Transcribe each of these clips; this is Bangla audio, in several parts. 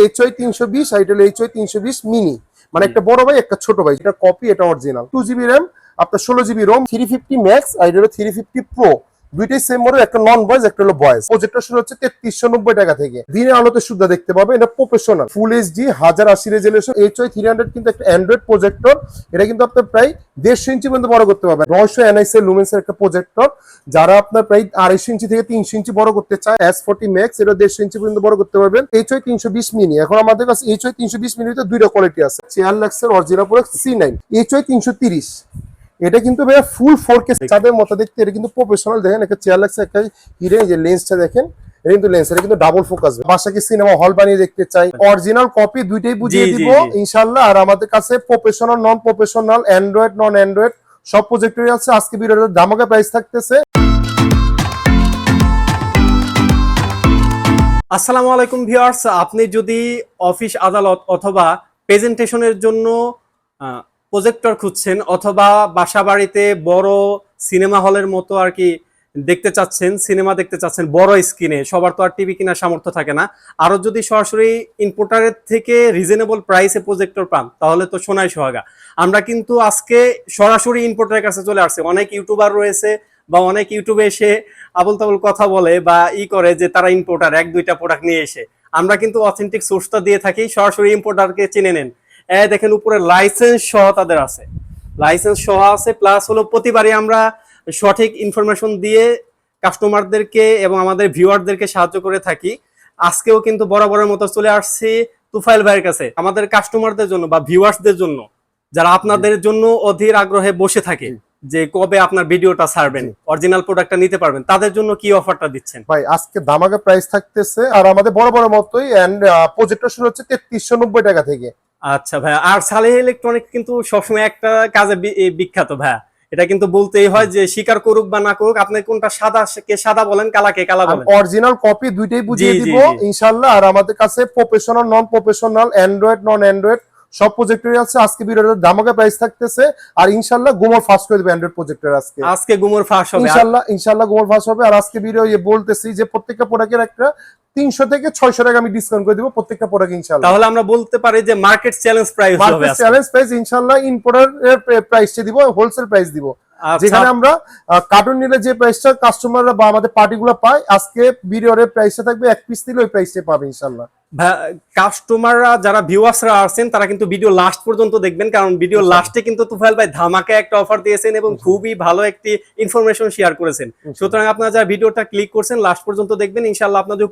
এইচ ওই তিনশো বিশ হলো এইচ তিনশো বিশ মিনি মানে একটা বড় ভাই, একটা ছোট ভাই। কপি এটা অরিজিনাল টু জিবি র্যাম আপনার ষোলো GB ROM three fifty max হলো থ্রি ফিফটি প্রো দুইটাই সেম মডেল একটা নন বয়েজ একটা হলো বয়েজ প্রজেক্টর শুরু হচ্ছে তেত্রিশশো নব্বই টাকা থেকে। দিনের আলোতে শুদ্ধ দেখতে পাবে, এটা প্রফেশনাল ফুল এইচডি হাজার আশি resolution H Y three hundred কিন্তু একটা অ্যান্ড্রয়েড প্রজেক্টর এটা কিন্তু আপনার প্রায় দেড়শো ইঞ্চি পর্যন্ত বড় করতে পারবেন নয়শো এনআইস এর লুমেন্স এর একটা প্রজেক্টর যারা আপনার প্রায় আড়াইশো ইঞ্চি থেকে তিনশো ইঞ্চি বড় করতে চায় এস ফোর্টি ম্যাক্স এটা দেড়শো ইঞ্চি পর্যন্ত বড় করতে পারবেন। এইচ ওয়াই তিনশো বিশ মিনি এখন আমাদের কাছে এইচ ওয়াই তিনশো বিশ মিনিতে দুইটা কোয়ালিটি আছে। চেয়ার লাক্সের original product C nine H Y তিনশো তিরিশ। এটা কিন্তু ভাইয়া ফুল ফোর কে চাঁদের মতো দেখতে এটা কিন্তু প্রফেশনাল দেখেন একটা চেয়ার লাগছে একটা হিরে যে লেন্সটা দেখেন এটা কিন্তু লেন্স এটা কিন্তু ডাবল ফোকাস বাসাকে সিনেমা হল বানিয়ে দেখতে চাই অরিজিনাল কপি দুইটাই বুঝিয়ে দিব ইনশাল্লাহ আর আমাদের কাছে professional non professional android non android সব প্রজেক্টরই আছে। আজকে ভিডিওটার ধামাকা প্রাইস থাকতেছে। আসসালামু আলাইকুম ভিউয়ার্স আপনি যদি অফিস আদালত অথবা প্রেজেন্টেশনের জন্য প্রজেক্টর খুঁজছেন অথবা বাসা বাড়িতে বড় সিনেমা হলের মতো আর কি দেখতে চাচ্ছেন, সিনেমা দেখতে চাচ্ছেন, বড় স্ক্রিনে, সবার তো আর টিভি কেনার সামর্থ্য থাকে না। আরও যদি সরাসরি ইম্পোর্টারের থেকে রিজনেবল প্রাইসে প্রজেক্টর পান, তাহলে তো সোনাই সোহাগা। আমরা কিন্তু আজকে সরাসরি ইম্পোর্টারের কাছে চলে আসছে। অনেক ইউটিউবার রয়েছে বা অনেক ইউটিউবে এসে আবল তাবল কথা বলে বা ই করে যে তারা ইম্পোর্টার এক দুইটা প্রোডাক্ট নিয়ে এসে। আমরা কিন্তু অথেন্টিক সোর্সটা দিয়ে থাকি, সরাসরি ইম্পোর্টারকে চিনে নেন। দেখেন উপরে লাইসেন্স সহ তাদের আছে। লাইসেন্স সহ আছে প্লাস হলো প্রতিবারই আমরা সঠিক ইনফরমেশন দিয়ে কাস্টমারদেরকে এবং আমাদের ভিউয়ারদেরকে সাহায্য করে থাকি। আজকেও কিন্তু বরাবরের মতো চলে আসছি তুফাইল ভাইয়ের কাছে। আমাদের কাস্টমারদের জন্য বা ভিউয়ার্সদের জন্য যারা আপনাদের জন্য অধীর আগ্রহে বসে থাকে যে কবে আপনার ভিডিওটা ছাড়বেন অরিজিনাল প্রোডাক্টটা নিতে পারবেন তাদের জন্য কি অফারটা দিচ্ছেন? ভাই আজকে ধামাকা প্রাইস থাকতেছে আর আমাদের বড় বড় মতোই অ্যান্ড প্রজেক্টর শুরু হচ্ছে তেত্রিশশো নব্বই টাকা থেকে। আচ্ছা ভাইয়া আর সালেহ ইলেকট্রনিক কিন্তু সবসময় একটা কাজে বিখ্যাত ভাইয়া। এটা কিন্তু বলতেই হয় যে স্বীকার করুক বা না করুক আপনি কোনটা সাদা কে সাদা বলেন কালাকে কালা বলেন? অরিজিনাল কপি দুইটাই বুঝিয়ে দিব জি। ইনশাল্লাহ আর আমাদের কাছে professional non professional android non android সব প্রজেক্টরই আছে। আজকে ভিডিওটার ধামাকা প্রাইস থাকতেছে। আর ইনশাল্লাহ গুমর ফাস্ট করে দেবে অ্যান্ড্রয়েড প্রজেক্টর আজকে। আজকে গুমর ফাস্ট হবে। ইনশাল্লাহ ইনশাল্লাহ গুমর ফাস্ট হবে। আর আজকে ভিডিও বলতেছি যে প্রত্যেকটা প্রোডাক্টের একটা তিনশো থেকে ছয়শো টাকা আমি ডিসকাউন্ট করে দিব প্রত্যেকটা প্রোডাক্ট ইনশাল্লাহ তাহলে আমরা বলতে পারি যে market challenge price market challenge price ইনশাল্লাহ ইম্পোর্টার প্রাইসটা দিব হোলসেল প্রাইস দিব। আচ্ছা, যেখানে আমরা কার্টুন নিলে যে প্রাইসটা কাস্টমাররা বা আমাদের পার্টিগুলো পায় আজকে ভিডিওর প্রাইসটা থাকবে এক পিস দিলে ওই প্রাইসটা পাবে ইনশাল্লাহ কাস্টমাররা যারা ভিউয়ার্সরা আছেন তারা কিন্তু ভিডিও লাস্ট পর্যন্ত দেখবেন কারণ ভিডিও লাস্টে কিন্তু তুফাইল ভাই ধামাকে একটা অফার দিয়েছেন এবং খুবই ভালো একটি ইনফরমেশন শেয়ার করেছেন। সুতরাং আপনারা যারা ভিডিওটা ক্লিক করছেন লাস্ট পর্যন্ত দেখবেন ইনশাল্লাহ আপনাদের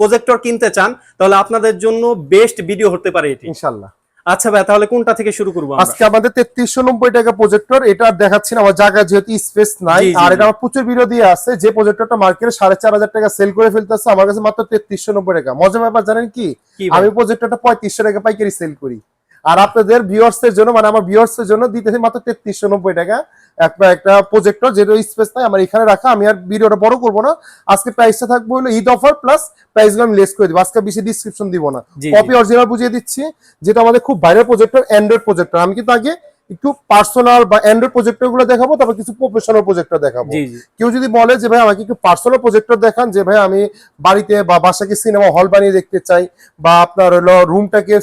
প্রজেক্টর কিনতে চান তাহলে আপনাদের জন্য বেস্ট ভিডিও হতে পারে এটি। ইনশাল্লাহ আচ্ছা ভাই তাহলে কোনটা থেকে শুরু করব? আজকে আমাদের তেত্রিশশো নব্বই টাকা প্রজেক্টর এটা দেখাচ্ছি না আমার জায়গায় যেহেতু স্পেস নাই আর এটা আমার প্রচুর বিরোধী আছে যে প্রজেক্টরটা মার্কেটে সাড়ে চার হাজার টাকা সেল করে ফেলতেছে আমার কাছে মাত্র তেত্রিশশো নব্বই টাকা মজা ব্যাপার জানেন কি? আমি প্রজেক্টরটা পঁয়ত্রিশশো টাকা পাইকারি সেল করি আর আপনাদের ভিউয়ার্স এর জন্য মানে আমার ভিউয়ার্স এর জন্য দিতেছি মাত্র তেত্রিশশো নব্বই টাকা। একটা একটা প্রজেক্টর যেটা স্পেস নাই আমার এখানে রাখা। আমি আর ভিডিওটা বড় করব না। আজকে প্রাইসটা থাকবে হলো ঈদ অফার প্লাস প্রাইসগুলো আমি লেস করে দিব। আজকে বেশি ডিসক্রিপশন দিব না। কপি অরিজিনাল বুঝিয়ে দিচ্ছি। যেটা আমাদের খুব ভাইরাল প্রজেক্টর অ্যান্ড্রয়েড প্রজেক্টর আমি কিন্তু আগে একটু পার্সোনাল বা অ্যান্ড্রয়েড প্রজেক্টরগুলো দেখাবো তারপর কিছু প্রফেশনাল প্রজেক্টর দেখাবো। কেউ যদি বলে যে ভাই আমাকে একটু পার্সোনাল প্রজেক্টর দেখান যে ভাই আমি বাড়িতে বা বাসাকে সিনেমা হল বানিয়ে দেখতে চাই বা আপনার হলো রুমটাকে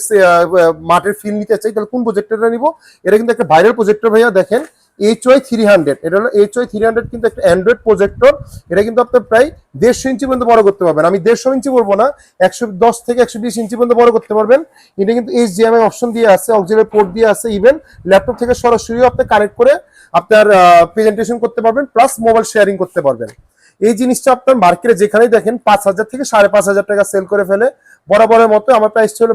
মাঠের ফিল নিতে চাই তাহলে কোন প্রজেক্টরটা নিব? এটা কিন্তু একটা ভাইরাল প্রজেক্টর ভাইয়া দেখেন। এইচ ওয়াই থ্রি হান্ড্রেড এটা হলো এইচ ওয়াই থ্রি হান্ড্রেড কিন্তু একটা অ্যান্ড্রয়েড প্রজেক্টর এটা কিন্তু আপনার প্রায় দেড়শো ইঞ্চি পর্যন্ত বড় করতে পারবেন। আমি দেড়শো ইঞ্চি বলব না, একশো দশ থেকে একশো বিশ ইঞ্চি পর্যন্ত বড় করতে পারবেন। এটা কিন্তু এইচ ডিএমআই অপশন দিয়ে আছে অক্সিলারি পোর্ট দিয়ে আছে ইভেন ল্যাপটপ থেকে সরাসরি আপনি কানেক্ট করে আপনার প্রেজেন্টেশন করতে পারবেন প্লাস মোবাইল শেয়ারিং করতে পারবেন। এই জিনিসটা আপনার মার্কেটে যেখানেই দেখেন, পাঁচ হাজার থেকে সাড়ে পাঁচ হাজার টাকা সেল করে ফেলে। বরাবরের মতো আমার প্রাইস ছিল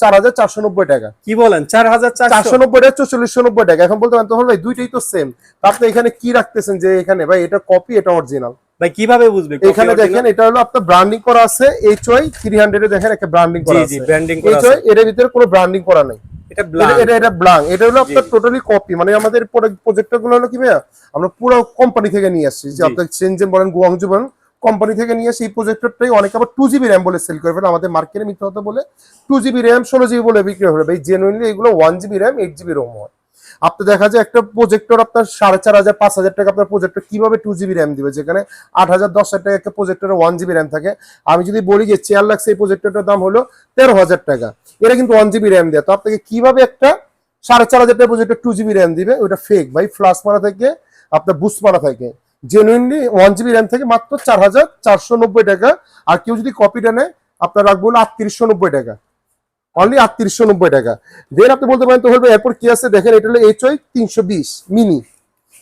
চার হাজার চারশো নব্বই টাকা। কি বলেন চার হাজার চারশো? নব্বই টাকা চল্লিশশো নব্বই টাকা। এখন বলতে পারেন তখন ভাই দুইটাই তো সেম আপনি এখানে কি রাখতেছেন যে এখানে? ভাই এটা কপি এটা অরিজিনাল ভাই কীভাবে বুঝবে এখানে দেখেন এটা হলো আপনার ব্র্যান্ডিং করা আছে এইচ ওয়াই থ্রি হান্ড্রেড দেখেন একটা ব্র্যান্ডিং করা জি আছে। ব্র্যান্ডিং করা আছে। এর ভিতরে কোনো ব্র্যান্ডিং করা নাই। এটা এটা এটা এটা ব্লাং এটা হলো আপনার টোটালি কপি মানে আমাদের প্রজেক্টরগুলো হলো কি ভাইয়া? আমরা পুরো কোম্পানি থেকে নিয়ে আসছি। যে আপনার সেনজেন বলেন গুয়াংজু বলেন কোম্পানি থেকে নিয়ে আসি এই প্রজেক্টরটাই অনেকে আবার টু জিবি র্যাম বলে সেল করে। ফেলে আমাদের মার্কেটে মিথ্যা কথা বলে টু জিবি র্যাম ষোলো জিবি বলে বিক্রি হবে। ভাই জেনুইনলি এগুলো one GB RAM eight GB ROM হয়। আপনি দেখা যায় একটা প্রজেক্টর আপনার সাড়ে চার হাজার, পাঁচ হাজার টাকা আপনার প্রজেক্টর কীভাবে টু জিবি র্যাম দিবে? যেখানে আট হাজার, দশ হাজার টাকা একটা প্রজেক্টরে ওয়ান জিবি র্যাম থাকে। আমি যদি বলি যে চেয়ার লাক্স এই প্রজেক্টরটার দাম হলো তেরো হাজার টাকা। এটা কিন্তু ওয়ান জিবি র্যাম দেয়। তো আপনাকে কীভাবে একটা সাড়ে চার হাজার টাকা প্রজেক্টর টু জিবি র্যাম দিবে? ওটা ফেক ভাই ফ্লাশ মারা থেকে, আপনার বুস্ট মারা থাকে। জেনুইনলি ওয়ান জিবি র্যাম থেকে মাত্র চার হাজার চারশো নব্বই টাকা। আর কেউ যদি কপিটা নেয়, আপনার রাখব হলো আটত্রিশশো নব্বই টাকা। অনলি আটত্রিশশো নব্বই টাকা। দেন আপনি বলতে পারেন তো হলো, এরপর কি আছে? দেখেন এটা হলো এইচ ওয়াই তিনশো বিশ মিনি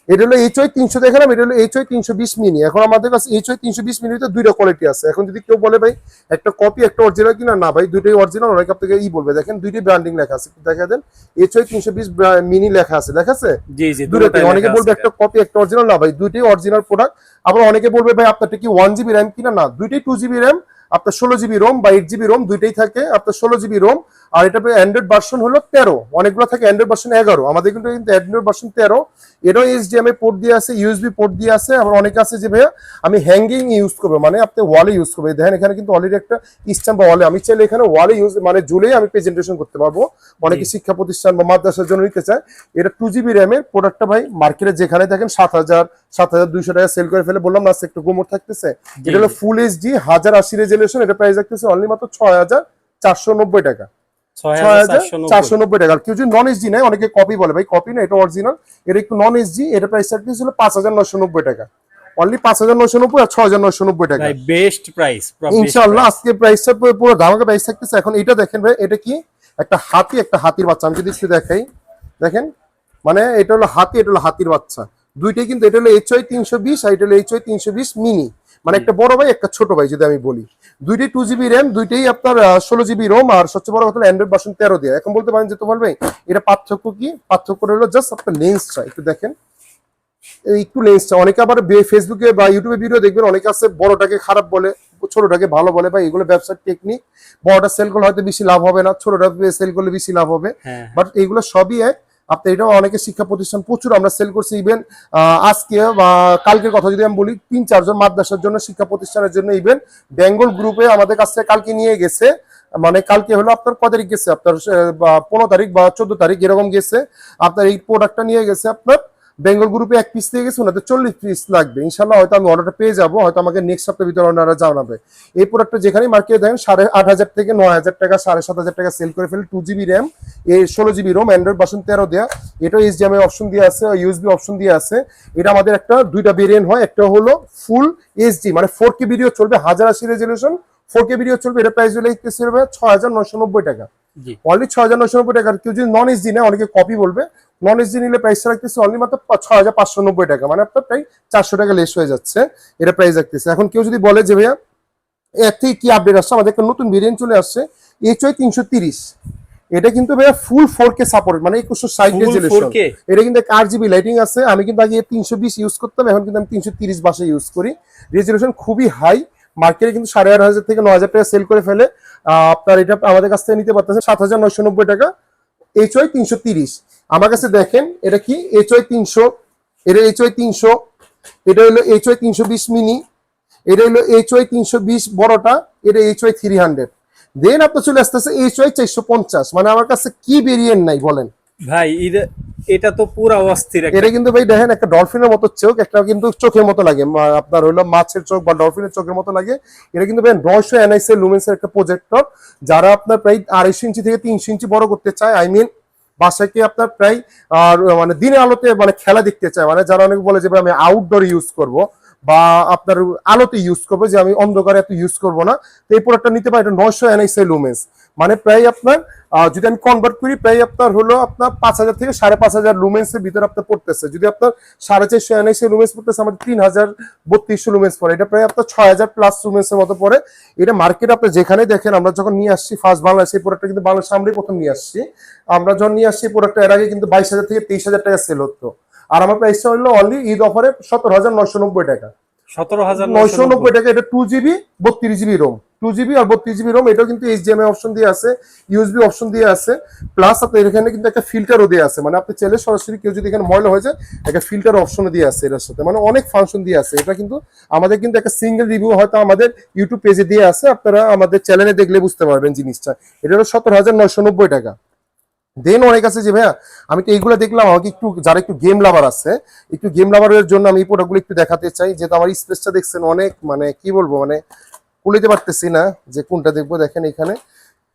এটা হলো এইচ ওয়াই তিনশো দেখালাম এটা হলো এইচ ওয়াই তিনশো বিশ মিনি এখন আমাদের কাছে এইচ ওয়াই তিনশো বিশ মিনিতে দুইটা কোয়ালিটি আছে। এখন যদি কেউ বলে ভাই একটা কপি একটা অরিজিনাল কিনা? না ভাই দুইটাই অরিজিনাল অনেক আপনাকে ই বলবে। দেখেন দুইটাই ব্র্যান্ডিং লেখা আছে। দেখা দেন। এইচ ওয়াই তিনশো বিশ মিনি লেখা আছে। লেখা আছে? দুটোতে অনেকে বলবে একটা কপি একটা অরিজিনাল না ভাই দুইটাই অরিজিনাল প্রোডাক্ট আবার অনেকে বলবে ভাই আপনারটা কি ওয়ান জিবি র্যাম কিনা? না দুইটাই টু জিবি র্যাম আপনার ষোলো জিবি রোম বা এইট জিবি রোম দুইটাই থাকে আপনার ষোলো জিবি রোম। আর এটা অ্যান্ড্রয়েড ভার্সন হলো তেরো। অনেকগুলো থাকে অ্যান্ড্রয়েড ভার্সন এগারো। আমাদের কিন্তু কিন্তু অ্যান্ড্রয়েড ভার্সন তেরো। এটাও এইচডিএমআই পোর্ট দিয়ে আছে ইউএসবি পোর্ট দিয়ে আছে। আবার অনেকে আছে যে ভাইয়া আমি হ্যাঙ্গিং ইউজ করব। মানে আপনি ওয়ালে ইউজ করবে। দেখেন এখানে কিন্তু অলরেডি একটা স্ট্যাম্প বা ওয়ালে আমি চাইলে এখানে ওয়ালে ইউজ মানে ঝুলেই আমি প্রেজেন্টেশন করতে পারব। অনেকে শিক্ষা প্রতিষ্ঠান বা মাদ্রাসার জন্য নিতে চায়। এটা টু জিবি র্যামের প্রোডাক্টটা ভাই মার্কেটে যেখানে দেখেন সাত হাজার সাত হাজার দুইশো টাকা সেল করে ফেলে বললাম না একটু গোমর থাকতেছে। এটা হলো ফুল এইচডি হাজার আশি রেজলিউশন এটা প্রাইস রাখতেছে অনলি মাত্র ছয় হাজার চারশো নব্বই টাকা। চারশো নব্বই টাকা। আর কেউ যদি নন এইচডি নেয় অনেকে কপি বলে ভাই কপি না এটা অরিজিনাল এটা একটু নন এইচডি এটা প্রাইস রাখতেছে হলো পাঁচ হাজার নশো নব্বই টাকা। অনলি পাঁচ হাজার নশো নব্বই আর ছয় হাজার নশো নব্বই টাকা। বেস্ট প্রাইস ইনশাআল্লাহ আজকে প্রাইসটা পুরো ধামাকা প্রাইস থাকতেছে। এখন এটা দেখেন ভাই এটা কি? একটা হাতি একটা হাতির বাচ্চা। আমি যদি একটু দেখাই। দেখেন মানে এটা হলো হাতি এটা হলো হাতির বাচ্চা। দুইটাই কিন্তু এটা হলো এইচ ওয়াই তিনশো বিশ আর এটা হলো এইচ ওয়াই তিনশো বিশ মিনি মানে একটা বড় ভাই একটা ছোট ভাই যদি আমি বলি। দুইটাই টু জিবি র্যাম দুইটাই আপনার ষোলো জিবি রোম আর সবচেয়ে বড় কথা অ্যান্ড্রয়েড ভার্সন তেরো দিয়ে। এখন বলতে পারেন যে তোমার ভাই এটা পার্থক্য কি? পার্থক্য হলো জাস্ট আপনার লেন্সটা একটু দেখেন। একটু লেন্সটা অনেকে আবার ফেসবুকে বা ইউটিউবে ভিডিও দেখবেন অনেকে আছে বড়টাকে খারাপ বলে ছোটটাকে ভালো বলে। বা এগুলো ব্যবসার টেকনিক বড়টা সেল করলে হয়তো বেশি লাভ হবে না ছোটটা সেল করলে বেশি লাভ হবে। হ্যাঁ বাট এগুলো সবই এক আপনি এটাও অনেকে শিক্ষা প্রতিষ্ঠান প্রচুর আমরা সেল করছি ইভেন আজকে বা কালকের কথা যদি আমি বলি, তিন, চারজন মাদ্রাসার জন্য শিক্ষা প্রতিষ্ঠানের জন্য ইভেন বেঙ্গল গ্রুপে আমাদের কাছ থেকে কালকে নিয়ে গেছে। মানে কালকে হলো আপনার ক তারিখ গেছে? আপনার পনেরো তারিখ বা চোদ্দ তারিখ এরকম গেছে। আপনার এই প্রোডাক্টটা নিয়ে গেছে আপনার বেঙ্গল গ্রুপে এক পিস দিয়ে গেছে ওনাদের চল্লিশ পিস লাগবে। ইনশাল্লাহ হয়তো আমি অর্ডারটা পেয়ে যাব হয়তো আমাকে নেক্সট সপ্তাহের ভিতরে ওনারা জানাবে। এই প্রোডাক্টটা যেখানে মার্কেটে দেখেন সাড়ে আট হাজার থেকে নয় হাজার টাকা সাড়ে সাত হাজার টাকা সেল করে ফেলে টু জিবি র্যাম এই ষোলো জিবি রোম অ্যান্ড্রয়েড ভার্সন তেরো দেওয়া এটাও এইচডিএমআই অপশন দিয়ে আছে ইউএসবি অপশন দিয়ে আছে। এটা আমাদের একটা দুইটা ভেরিয়েন্ট হয়। একটা হলো ফুল এইচডি মানে ফোর কে ভিডিও চলবে হাজার আশি রেজলিউশন ফোর কে ভিডিও চলবে এটা প্রাইস হলে ছয় হাজার নশো নব্বই টাকা। অনলি ছয় হাজার নশো নব্বই টাকা কেউ যদি নন এইচডি নেয় অনেকে কপি বলবে। নন এইচডি নিলে প্রাইসটা রাখতেছে অনলি মাত্র ছয় হাজার পাঁচশো নব্বই টাকা। মানে আপনার প্রায় চারশো টাকা লেস হয়ে যাচ্ছে। এটা প্রাইস রাখতেছে। এখন কেউ যদি বলে যে ভাইয়া এর থেকে কি আপডেট আসছে? আমাদের একটা নতুন ভেরিয়েন্ট চলে আসছে এইচ ওয়াই তিনশো তিরিশ। এটা কিন্তু ভাইয়া ফুল ফোর কে সাপোর্ট মানে একুশশো ষাট রেজলিউশন 4K? এটা কিন্তু আট জিবি লাইটিং আছে। আমি কিন্তু আগে তিনশো বিশ ইউজ করতাম এখন কিন্তু আমি তিনশো তিরিশ বাসে ইউজ করি। রেজলিউশন খুবই হাই মার্কেটে কিন্তু সাড়ে আট হাজার থেকে ন হাজার টাকা সেল করে ফেলে। আপনার এটা আমাদের কাছ থেকে নিতে পারতেছে সাত হাজার নয়শো নব্বই টাকা। এইচ ওয়াই তিনশো তিরিশ। আমার কাছে দেখেন এটা কি? এইচ ওয়াই তিনশো এটা এইচ ওয়াই তিনশো এটা হলো এইচ ওয়াই তিনশো বিশ মিনি এটা হলো এইচ ওয়াই তিনশো বিশ বড়টা এটা H Y three hundred then আপনার চলে আসতেছে এইচ ওয়াই চারশো পঞ্চাশ। মানে আমার কাছে কি ভেরিয়েন্ট নাই বলেন। ভাই এটা- এটা তো পুরো অস্থির এটা কিন্তু ভাই দেখেন একটা ডলফিনের মতো চোখ একটা কিন্তু চোখের মতো লাগে। আপনার হলো মাছের চোখ বা ডলফিনের চোখের মতো লাগে। এটা কিন্তু ভাই নয়শো এনআইসি লুমেন্সের একটা প্রজেক্টর যারা আপনার প্রায় আড়াইশো ইঞ্চি থেকে তিনশো ইঞ্চি বড় করতে চায় আই মিন বাসাকে আপনার প্রায়, আর মানে দিনের আলোতে মানে খেলা দেখতে চায়? মানে যারা অনেক বলে যে আমি আউটডোর ইউজ করব বা আপনার আলোতে ইউজ করব যে, আমি অন্ধকারে এত ইউজ করব না। তো এই প্রোডাক্টটা নিতে পারি এটা নয়শো এনআইসি লুমেন্স মানে প্রায় আপনার যদি আমি কনভার্ট করি প্রায় আপনার হলো আপনার পাঁচ হাজার থেকে সাড়ে পাঁচ হাজার লুমেন্সের ভিতরে আপনার পড়তেছে। যদি আপনার সাড়ে চারশো এনআইসি লুমেন্স পড়তেছে আমাদের তিন হাজার বত্রিশশো লুমেন্স পড়ে। এটা প্রায় আপনার ছয় হাজার প্লাস লুমেন্স এর মতো পড়ে। এটা মার্কেট আপনি যেখানে দেখেন আমরা যখন নিয়ে আসছি ফার্স্ট বাংলাদেশ এই প্রোডাক্টটা কিন্তু বাংলাদেশ আমরাই প্রথম নিয়ে আসছি। আমরা যখন নিয়ে আসছি প্রোডাক্টটা এর আগে কিন্তু বাইশ হাজার থেকে তেইশ হাজার টাকা সেল হতো। আর আমার প্রাইসটা হলো অনলি ঈদ অফারে সতেরো হাজার নয়শো নব্বই টাকা। সতেরো হাজার নয়শো নব্বই টাকা এটা টু জিবি বত্রিশ জিবি রোম টু জিবি আর বত্রিশ জিবি রোম এটাও কিন্তু এইচডিএমআই অপশন দিয়ে আছে ইউএসবি অপশন দিয়ে আছে প্লাস আপনার এখানে কিন্তু একটা ফিল্টারও দিয়ে আছে মানে আপনি চাইলে সরাসরি কেউ যদি এখানে ময়লা হয়ে যায়, একটা ফিল্টার অপশনও দিয়ে আছে এটার সাথে মানে অনেক ফাংশন দিয়ে আছে, এটা কিন্তু আমাদের কিন্তু একটা সিঙ্গেল রিভিউ হয়তো আমাদের ইউটিউব পেজে দিয়ে আছে, আপনারা আমাদের চ্যানেলে দেখলে বুঝতে পারবেন জিনিসটা, এটা হলো সতেরো হাজার নয়শো নব্বই টাকা। দেন অনেক আছে যে ভাইয়া, আমি তো এইগুলো দেখলাম, আমাকে একটু, যারা একটু গেম লাভার আছে, একটু গেম লাভারের জন্য আমি এই প্রোডাক্টগুলো একটু দেখাতে চাই, যেহেতু আমার স্পেসটা দেখছেন অনেক মানে কি বলব মানে কুলিতে পারতেছি না যে কোনটা দেখব দেখেন এখানে।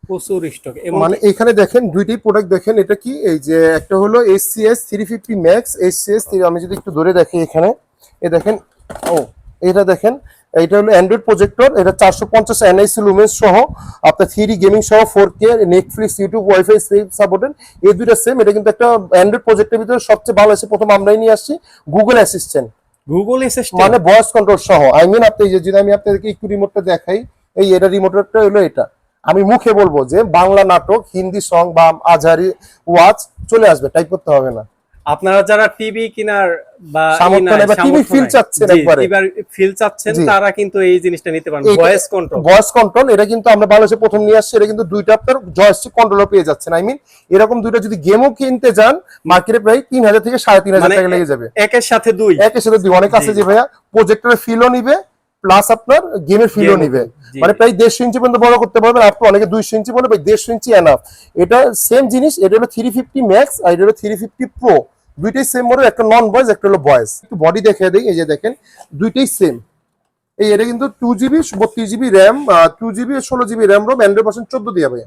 প্রচুর স্টক মানে এখানে দেখেন দুইটাই প্রোডাক্ট দেখেন এটা কি? এই যে একটা হলো SCS three fifty max SCS আমি যদি একটু ধরে দেখি এখানে এ দেখেন ও এটা দেখেন এটা হলো অ্যান্ড্রয়েড প্রজেক্টর এটা চারশো পঞ্চাশ এনআইসি লুমেন্স সহ আপনার থ্রি গেমিং সহ four K Netflix YouTube WiFi save supported এই দুইটা সেম এটা কিন্তু একটা অ্যান্ড্রয়েড প্রজেক্টের ভিতরে সবচেয়ে ভালো আছে প্রথম আমরাই নিয়ে আসছি গুগল অ্যাসিস্ট্যান্ট গুগল অ্যাসিস্ট্যান্ট মানে ভয়েস কন্ট্রোল সহ। আই মিন আপনি যে যদি আমি আপনাদেরকে একটু রিমোটটা দেখাই, এই এটা রিমোটটা হলো এটা। আমি মুখে বলব যে বাংলা নাটক, হিন্দি সং বা আজহারি ওয়াচ চলে আসবে টাইপ করতে হবে না। আপনারা যারা টিভি কেনার বা TV feel চাচ্ছেন একবারে। ফিল চাচ্ছেন তারা কিন্তু এই জিনিসটা নিতে পারেন ভয়েস কন্ট্রোল ভয়েস কন্ট্রোল এটা কিন্তু আমরা বাংলাদেশে প্রথম নিয়ে আসছি এটা কিন্তু দুইটা আপনার জয়স্টিক কন্ট্রোলও পেয়ে যাচ্ছেন। আই মিন এরকম দুইটা যদি গেমও কিনতে যান মার্কেটে প্রায় তিন হাজার থেকে সাড়ে তিন হাজার মানে টাকা লেগে যাবে। একের সাথে দুই। একের সাথে দুই। অনেক আছে যে ভাইয়া প্রজেক্টরের ফিলও নিবে প্লাস আপনার গেমের ফিলও নিবে। মানে প্রায় দেড়শো ইঞ্চি পর্যন্ত বড় করতে পারবেন আপনি অনেকে দুইশো ইঞ্চি বলে ভাই দেড়শো ইঞ্চি এনাফ এটা সেম জিনিস এটা হলো থ্রি ফিফটি ম্যাক্স আর এটা হলো থ্রি ফিফটি প্রো দুইটাই সেম মডেল একটা নন বয়েজ একটা হলো বয়েজ একটু বডি দেখে দিই, এই যে দেখেন, দুইটাই সেম এই এটা কিন্তু টু জিবি বত্রিশ জিবি র্যাম টু জিবি ষোলো GB RAM ROM android percent চোদ্দ দিয়ে ভাই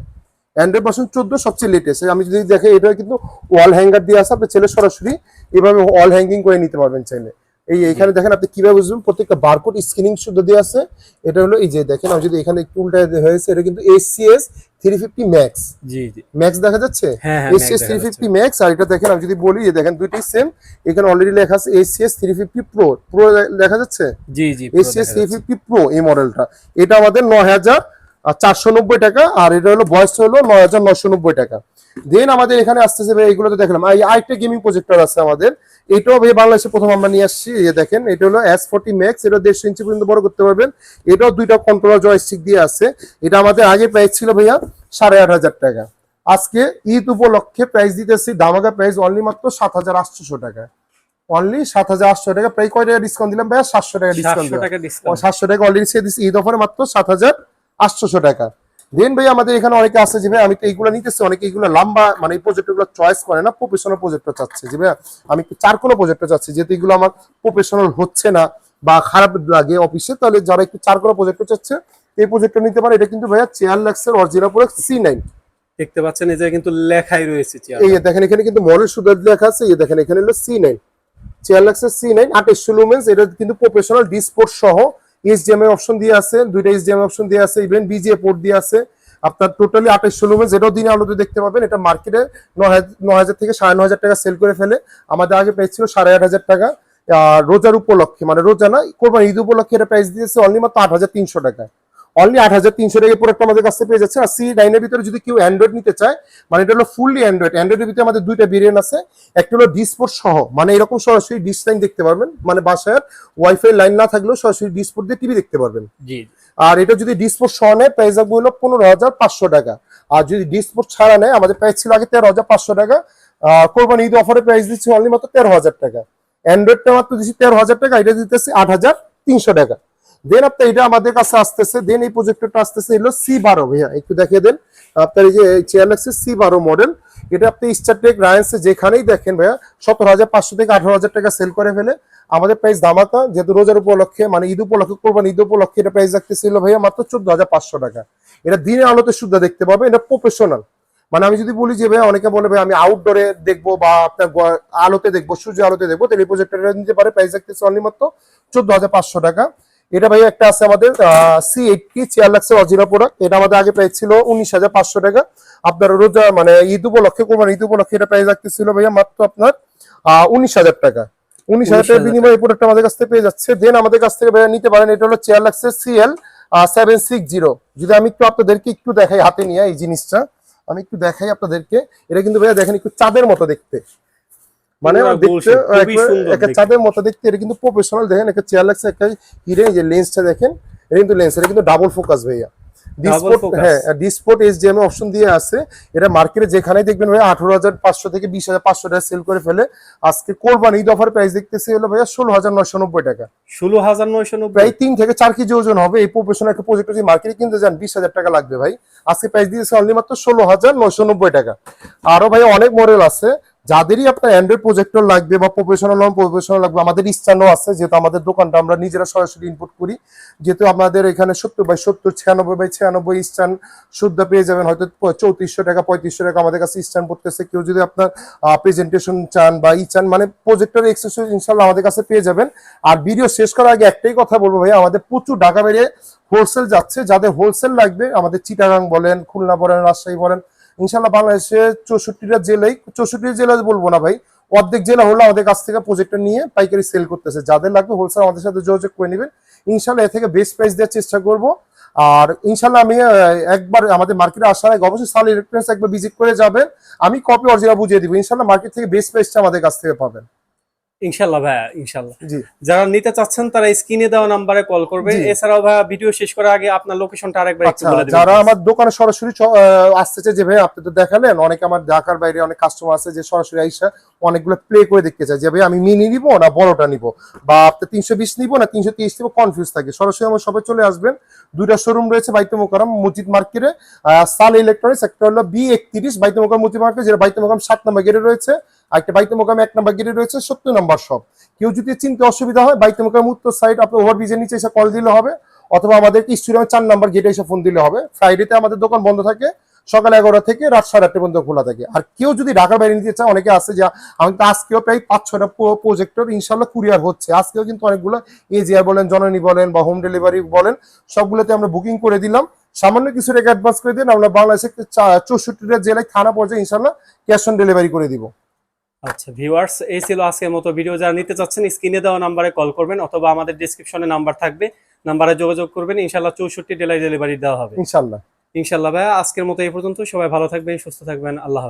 অ্যান্ড্রয়েড পার্সেন্ট চোদ্দ সবচেয়ে লেটেস্ট আমি যদি দেখে, এটা কিন্তু ওয়াল হ্যাঙ্গার দিয়ে আসা আপনি ছেলে সরাসরি এভাবে ওয়াল হ্যাঙ্গিং করে নিতে পারবেন চাইলে। এই এইখানে দেখেন আপনি কীভাবে বুঝবেন? প্রত্যেকটা বারকোড স্ক্রিনিং শুদ্ধ দিয়ে আছে। এটা হলো এই যে দেখেন আমি যদি এখানে একটু উল্টা হয়েছে এটা কিন্তু এসসিএস থ্রি ফিফটি ম্যাক্স জি জি। ম্যাক্স দেখা যাচ্ছে? হ্যাঁ, হ্যাঁ, Max থ্রি ফিফটি ম্যাক্স আর এটা দেখেন আমি যদি বলি দেখেন দুইটাই সেম এখানে অলরেডি লেখা আছে SCS three fifty pro pro দেখা যাচ্ছে? জি জি এসিএস থ্রি। ফিফটি প্রো এই মডেলটা এটা আমাদের নয় হাজার চারশো নব্বই টাকা আর এটা হলো বয়স হলো নয় হাজার নশো নব্বই টাকা। দেন আমাদের এখানে আসতেছে ভাই এগুলো তো দেখলাম। এই আরেকটা গেমিং প্রজেক্টর আছে আমাদের। এটাও ভাই বাংলাদেশে প্রথম আমরা নিয়ে আসছি এই দেখেন এটা হলো এস ফোর্টি ম্যাক্স এটা দেড়শো ইঞ্চি পর্যন্ত বড় করতে পারবেন। এটাও দুইটা কন্ট্রোলার জয়স্টিক দিয়ে আছে। এটা আমাদের আগে প্রাইস ছিল ভাইয়া সাড়ে আট হাজার টাকা। আজকে ঈদ উপলক্ষে প্রাইস দিতেছি দামাকা প্রাইস অনলি মাত্র সাত হাজার আটশোশো টাকা। অনলি সাত হাজার আটশো টাকা। প্রায় কয় টাকা ডিসকাউন্ট দিলাম ভাইয়া? সাতশো টাকা ডিসকাউন্ট 700 টাকা ও ডিসকাউন্ট সাতশো টাকা অলরেডি সে দিচ্ছি ঈদ অফারে মাত্র সাত হাজার আটশোশো টাকা। দেন ভাই আমাদের এখানে অনেকে আছে যে ভাই আমি তো এইগুলো নিতেছি অনেকে এইগুলো লম্বা মানে এই প্রজেক্টরগুলো চয়েস করে না প্রফেশনাল প্রজেক্টর চাচ্ছে। যে ভাই আমি চার কোনো প্রজেক্টর চাচ্ছি যেহেতু এগুলো আমার প্রফেশনাল হচ্ছে না বা খারাপ লাগে অফিসে তাহলে যারা একটু চার কোনো প্রজেক্টর চাচ্ছে এই প্রজেক্টর নিতে পারে। এটা কিন্তু ভাইয়া চেয়ার লাক্সের অরিজিনাল প্রোডাক্ট সি নাইন দেখতে পাচ্ছেন এই যে কিন্তু লেখাই রয়েছে এই দেখেন এখানে কিন্তু মডেল শুধু লেখা আছে এই দেখেন এখানে হলো সি নাইন চেয়ার লাক্সের সি নাইন আঠাশশো লুমেন্স এটা কিন্তু প্রফেশনাল ডিসপোর্ট সহ এইচডিএমআই অপশন দিয়ে আছে, দুইটা এইচডিএমআই অপশন দিয়ে আছে ইভেন বিজিএ পোর্ট দিয়ে আছে। আপনার টোটালি আঠাশশো ষোলো যেটাও দিনে আলোতে দেখতে পাবেন। এটা মার্কেটে ন হাজার থেকে সাড়ে ন হাজার টাকা সেল করে ফেলে। আমাদের আগে প্রাইস ছিল সাড়ে আট হাজার টাকা। রোজার উপলক্ষে মানে রোজা না, কোরবান ঈদ উপলক্ষে এটা প্রাইস দিয়েছে অনলি মাত্র আট হাজার তিনশো টাকা অনলি আট হাজার তিনশো টাকা প্রোডাক্ট আমাদের কাছে পেয়ে যাচ্ছে। আর সি নাইনের ভিতরে যদি কেউ অ্যান্ড্রয়েড নিতে চায় মানে এটা হলো ফুললি অ্যান্ড্রয়েড অ্যান্ড্রয়েডের ভিতরে আমাদের দুইটা ভেরিয়েন্ট আছে। একটা হলো ডিসপোর্ট সহ মানে এরকম সরাসরি ডিস লাইন দেখতে পারবেন। মানে বাসায় ওয়াইফাই লাইন না থাকলেও সরাসরি ডিসপোর্ট দিয়ে টিভি দেখতে পারবেন। জি আর এটা যদি ডিসপোর্ট সহ নেয় প্রাইস রাখব হলো পনেরো হাজার পাঁচশো টাকা। আর যদি ডিসপোর্ট ছাড়া নেয় আমাদের প্রাইস ছিল আগে তেরো হাজার পাঁচশো টাকা। কোরবানি ঈদ অফারে প্রাইস দিচ্ছি অনলি মাত্র তেরো হাজার টাকা। অ্যান্ড্রয়েডটা মাত্র দিচ্ছি তেরো হাজার টাকা এটা দিতেছি আট হাজার তিনশো টাকা। দেন আপনার এটা আমাদের কাছে আসতেছে দেন এই প্রজেক্টরটা আসতেছে হলো সি বারো ভাইয়া, একটু দেখিয়ে দেন। আপনার এই যে চেয়ার লাগছে সি বারো মডেল এটা আপনি স্টারটেক রায়েন্সে যেখানেই দেখেন ভাইয়া, সতেরো হাজার পাঁচশো থেকে আঠারো হাজার টাকা সেল করে ফেলে। আমাদের প্রাইস দামাকা, যেহেতু রোজার উপলক্ষে মানে ঈদ উপলক্ষে, করবেন ঈদ উপলক্ষে এটা প্রাইস রাখতেছিল ভাইয়া মাত্র চোদ্দ হাজার পাঁচশো টাকা। এটা দিনের আলোতে শুদ্ধ দেখতে পাবে, এটা প্রফেশনাল মানে আমি যদি বলি যে ভাই অনেকে বলে ভাই আমি আউটডোরে দেখব বা আপনার আলোতে দেখব সূর্য আলোতে দেখব, তাহলে এই প্রজেক্টরটা নিতে পারে প্রাইস রাখতেছে অনলি মাত্র চোদ্দ হাজার পাঁচশো টাকা। এটা ভাই একটা আছে আমাদের সি এইটটি চেয়ার লাগছে অরিজিনাল প্রোডাক্ট এটা আমাদের আগে প্রাইস ছিল উনিশ হাজার পাঁচশো টাকা। আপনার রোজা মানে ঈদ উপলক্ষে কোরবানি ঈদ উপলক্ষে এটা প্রাইস রাখতেছিল ভাইয়া মাত্র আপনার উনিশ হাজার টাকা। উনিশ হাজার টাকার বিনিময়ে এই প্রোডাক্ট আমাদের কাছ থেকে পেয়ে যাচ্ছে। দেন আমাদের কাছ থেকে ভাইয়া নিতে পারেন এটা হলো চেয়ার লাগছে সিএল সেভেন সিক্স জিরো যদি আমি একটু আপনাদেরকে একটু দেখাই হাতে নিয়ে এই জিনিসটা আমি একটু দেখাই আপনাদেরকে। এটা কিন্তু ভাইয়া দেখেন একটু চাঁদের মতো দেখতে। মানে দেখতে একটা চাঁদের মতো দেখতে এটা কিন্তু প্রফেশনাল দেখেন একটা চেয়ার লাগছে একটা হিরে যে লেন্সটা দেখেন এটা কিন্তু লেন্স এটা কিন্তু ডাবল ফোকাস ভাইয়া। ডিসপোর্ট। হ্যাঁ ডিসপোর্ট অপশন দিয়ে আছে এটা মার্কেটে যেখানেই দেখবেন ভাই আঠারো হাজার পাঁচশো থেকে বিশ হাজার পাঁচশো টাকা সেল করে ফেলে। আজকে কোরবান ঈদ অফার প্রাইস দেখতেছি হলো ভাইয়া ষোলো হাজার নয়শো নব্বই টাকা। ষোলো হাজার নয়শো নব্বই। প্রায় তিন থেকে চার কেজি ওজন হবে এই প্রফেশনাল একটা প্রজেক্ট যদি মার্কেটে কিনতে যান বিশ হাজার টাকা লাগবে ভাই। আজকে প্রাইস দিয়েছে অনলি মাত্র ষোলো হাজার নয়শো নব্বই টাকা। আরও ভাই অনেক মডেল আছে যাদেরই আপনার অ্যান্ড্রয়েড প্রজেক্টর লাগবে বা প্রফেশনাল নন প্রফেশনাল লাগবে, আমাদের স্ট্যান্ডও আছে, যেহেতু আমাদের দোকানটা আমরা নিজেরা সরাসরি ইনপুট করি, যেহেতু আমাদের এখানে সত্তর বাই সত্তর, ছিয়ানব্বই বাই ছিয়ানব্বই স্ট্যান্ড শুদ্ধ পেয়ে যাবেন, হয়তো চৌত্রিশশো টাকা, পঁয়ত্রিশশো টাকা আমাদের কাছে স্ট্যান্ড পড়তেছে। কেউ যদি আপনার প্রেজেন্টেশন চান বা ই চান মানে প্রজেক্টর এক্সেসরিজ ইনশাল্লাহ আমাদের কাছে পেয়ে যাবেন। আর ভিডিও শেষ করার আগে একটাই কথা বলব ভাই আমাদের প্রচুর ঢাকা বেরিয়ে হোলসেল যাচ্ছে, যাদের হোলসেল লাগবে, আমাদের চিটাগাং বলেন, খুলনা বলেন, রাজশাহী বলেন ইনশাল্লাহ বাংলাদেশে চৌষট্টিটা জেলায় চৌষট্টি জেলা বলব না ভাই, অর্ধেক জেলা হলো আমাদের কাছ থেকে প্রজেক্টটা নিয়ে পাইকারি সেল করতেছে। যাদের লাগবে হোলসেল আমাদের সাথে যোগাযোগ করে নেবেন। ইনশাল্লাহ এ থেকে বেস্ট প্রাইস দেওয়ার চেষ্টা করব। আর ইনশাল্লাহ আমি একবার আমাদের মার্কেটে আসার আগে অবশ্যই সাল ইলেকট্রনিক্স একবার ভিজিট করে যাবেন। আমি কপি অরিজিনাল বুঝিয়ে দিব। ইনশাল্লাহ মার্কেট থেকে বেস্ট প্রাইসটা আমাদের কাছ থেকে পাবেন। ইনশাল্লাহ ভাইয়া ইনশাল্লাহ যারা নিতে চাচ্ছেন তারা স্ক্রিনে দেওয়া নাম্বারে কল করবে। এছাড়াও ভাইয়া ভিডিও শেষ করার আগে আপনার লোকেশনটা আরেকবার একটু আচ্ছা বলে দিবেন যারা আমার দোকানে সরাসরি চ- আহ, আসতেছে যে ভাই আপনি তো দেখালেন অনেকে আমার ঢাকার বাইরে অনেক কাস্টমার আছে যে সরাসরি আইসা অনেকগুলো প্লে করে দেখতে চাই। যে ভাই, আমি মিনি নিব না বড়টা নিব? বা আপনি তিনশো বিশ নিব না তিনশো তিরিশ নিব? কনফিউজ থাকে। সরাসরি আমার সবাই চলে আসবেন। দুইটা শোরুম রয়েছে বাইতে মোকারম মসজিদ মার্কেটে সাল ইলেকট্রনিক্স একটা হলো বি একত্রিশ, বাইতে মোকাম মসজিদ মার্কেট যেটা বাইতে মোকাম সাত নম্বর গেটে রয়েছে। আর একটা বাইতে মোকাম এক নম্বর গেটে রয়েছে, সত্তর নম্বর সব কেউ যদি চিনতে অসুবিধা হয়, বাইতে মোকাম উত্তর সাইড আপনি ওভারব্রিজের নিচে এসে কল দিলে হবে, অথবা আমাদেরকে স্টুডিয়ামে চার নাম্বার গেটে এসে ফোন দিলে হবে। ফ্রাইডেতে আমাদের দোকান বন্ধ থাকে। সকাল এগারোটা থেকে রাত সাড়ে আটটা পর্যন্ত খোলা থাকে। আর কেউ যদি ঢাকার বাইরে নিতে চায় অনেকে আছে যে আমি তো আজকেও প্রায় পাঁচ ছটা প্রজেক্টর ইনশাল্লাহ কুরিয়ার হচ্ছে। আজকেও কিন্তু অনেকগুলো এজিআর বলেন জননী বলেন বা হোম ডেলিভারি বলেন সবগুলোতে আমরা বুকিং করে দিলাম। সামান্য কিছু রেখে অ্যাডভান্স করে দিন আমরা বাংলাদেশে চৌষট্টিটা জেলায় থানা পর্যায়ে ইনশাল্লাহ ক্যাশ অন ডেলিভারি করে দিব। আচ্ছা ভিউয়ার্স এই ছিল আজকের মতো ভিডিও যারা নিতে চাচ্ছেন স্ক্রিনে দেওয়া নাম্বারে কল করবেন অথবা আমাদের ডিসক্রিপশনে নাম্বার থাকবে। নাম্বারে যোগাযোগ করবেন ইনশাল্লাহ চৌষট্টি ডেলাই ডেলিভারি দেওয়া হবে। ইনশাল্লাহ ইনশাল্লাহ ভাইয়া আজকের মতো এই পর্যন্ত সবাই ভালো থাকবেন সুস্থ থাকবেন। আল্লাহ